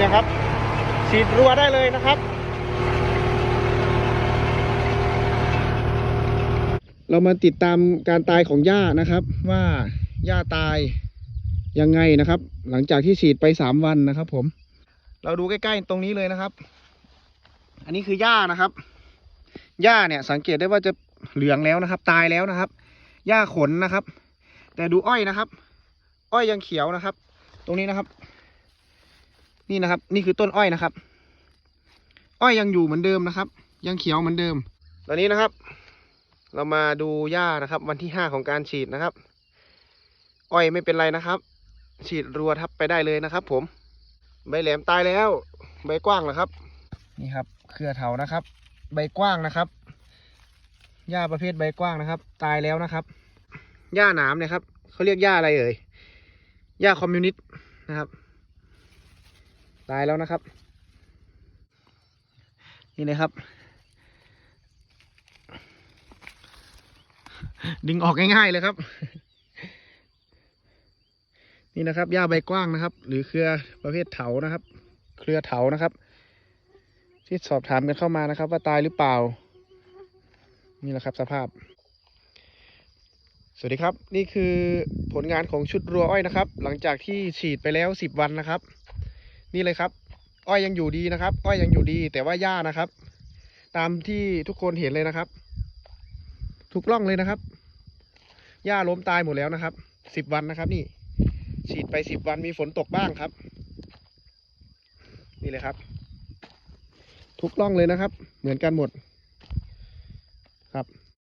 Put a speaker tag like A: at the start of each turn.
A: นี่นะครับ ฉีดรัวได้เลยนะครับ เรามาติดตามการตายของหญ้านะครับ ว่าหญ้าตายยังไงนะครับ หลังจากที่ฉีดไปสามวันนะครับ ผม เราดูใกล้ๆตรงนี้เลยนะครับ อันนี้คือหญ้านะครับหญ้าเนี่ยสังเกตได้ว่าจะเหลืองแล้วนะครับ ตายแล้วนะครับหญ้าขนนะครับ แต่ดูอ้อยนะครับ อ้อยยังเขียวนะครับ ตรงนี้นะครับ นี่นะครับ นี่คือต้นอ้อยนะครับ อ้อยยังอยู่เหมือนเดิมนะครับ ยังเขียวเหมือนเดิม ตอนนี้นะครับ เรามาดูหญ้านะครับ วันที่ห้าของการฉีดนะครับ อ้อยไม่เป็นไรนะครับ ฉีดรัวทับไปได้เลยนะครับ ผม ใบแหลมตายแล้ว ใบกว้างนะครับ นี่ครับ เครือเถานะครับ ใบกว้างนะครับหญ้าประเภทใบกว้างนะครับ ตายแล้วนะครับหญ้าหนามเนี่ยครับเขาเรียกหญ้าอะไรเอ่ยหญ้าคอมมิวนิสต์นะครับ ตายแล้วนะครับ นี่เลยครับ ดึงออกง่ายๆเลยครับ นี่นะครับหญ้าใบกว้างนะครับ หรือเครือประเภทเถานะครับ เครือเถานะครับ ที่สอบถามกันเข้ามานะครับ ว่าตายหรือเปล่า นี่แหละครับสภาพสวัสดีครับ นี่คือผลงานของชุดรัวอ้อยนะครับ หลังจากที่ฉีดไปแล้วสิบวันนะครับ นี่เลยครับ อ้อยยังอยู่ดีนะครับ อ้อยยังอยู่ดี แต่ว่าหญ้านะครับ ตามที่ทุกคนเห็นเลยนะครับ ทุกร่องเลยนะครับหญ้าล้มตายหมดแล้วนะครับสิบวันนะครับ นี่ ฉีดไปสิบวันมีฝนตกบ้างครับ นี่เลยครับ ทุกร่องเลยนะครับ เหมือนกันหมดครับ